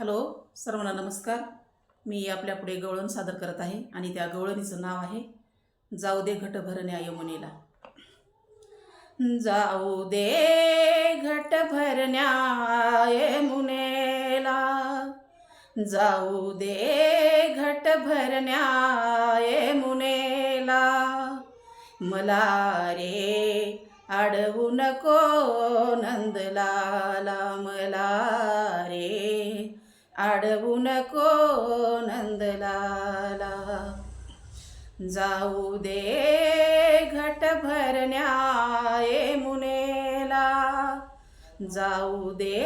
Hello सर्वांना नमस्कार. मी आपल्यापुढे गवळण सादर करत आहे आणि त्या गवळणीचं नाव आहे जाऊ दे घट भरण्या यमुनेला. जाऊ दे घट भरण्या यमुनेला. जाऊ दे घट भरण्या यमुनेला. मला रे अडवू नको नंदलाला. मला रे अडवू नको नंदलाला जाऊ दे घट भरण्या मुनेला. जाऊ दे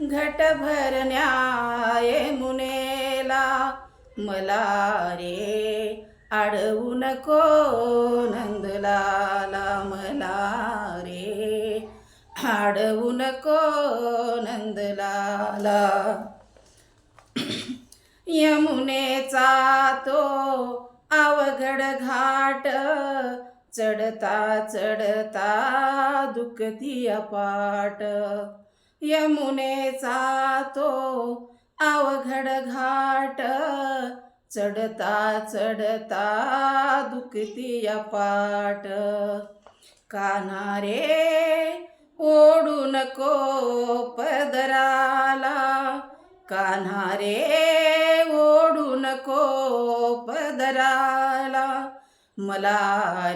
घट भरण्या मुनेला. मला रे अडवू नको नंदलाला मला रे अडवू नको नंदलाला यमुनेचा तो अवघड घाट. चढता चढता दुखती अपाट. यमुनेचा तो अवघड घाट. चढता चढता दुखती अपाट. कानारे ओढू नको पदराला. कान्हारे ओढू नको पदराला मला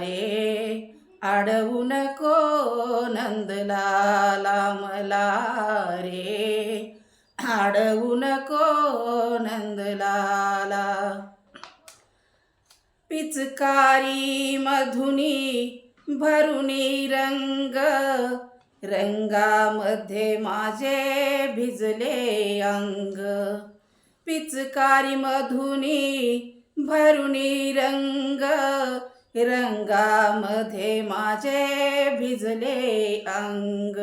रे अडवू नको नंदलाला मला रे अडवू नको नंदलाला. पिचकारी मधुनी भरुनी रंग रंगामध्ये माझे भिजले अंग. पिचकारी मधुनी भरुणी रंग. रंगामध्ये माझे भिजले अंग.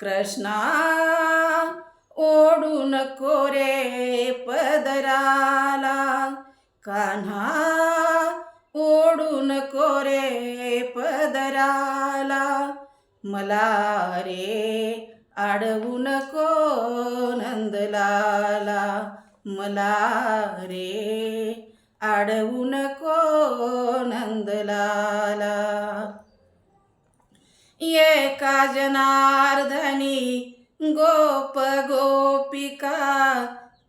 कृष्णा ओढून कोरे पदराला. कान्हा ओढून कोरे पदराला. मला रे अडवू नको नंदलाला. मला रे अडवू नको नंदलाला. एका जनार्दनी गोप गोपिका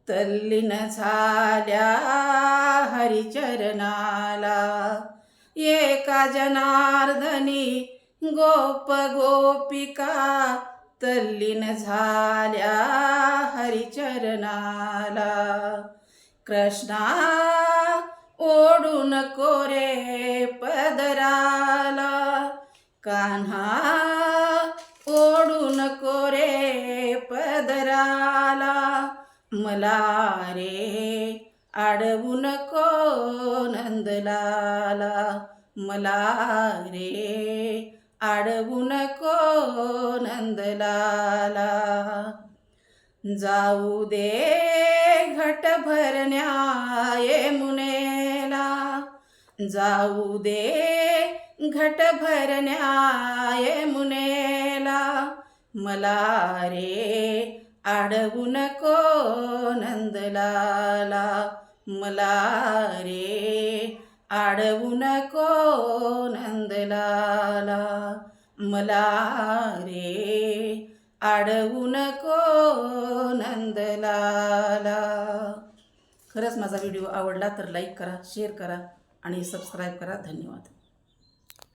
तल्लीन झाल्या हरिचरणाला. एका जनार्दनी गोप गोपिका तल्लीन झाल्या हरिचरणाला. कृष्णा ओढून कोरे पदराला. कान्हा ओढून कोरे पदराला. मला रे अडवू नको नंदलाला. मला रे आडवू नको नंदलाला जाऊ दे घट भरण्या मुनेला. जाऊ दे घट भरण्या मुनेला. मला रे आडवू नको नंदलाला मला रे आडवू नको नंदला मला रे आडवू नको नंदलाला. खरंच माझा व्हिडिओ आवडला तर लाईक करा शेअर करा आणि सबस्क्राईब करा. धन्यवाद.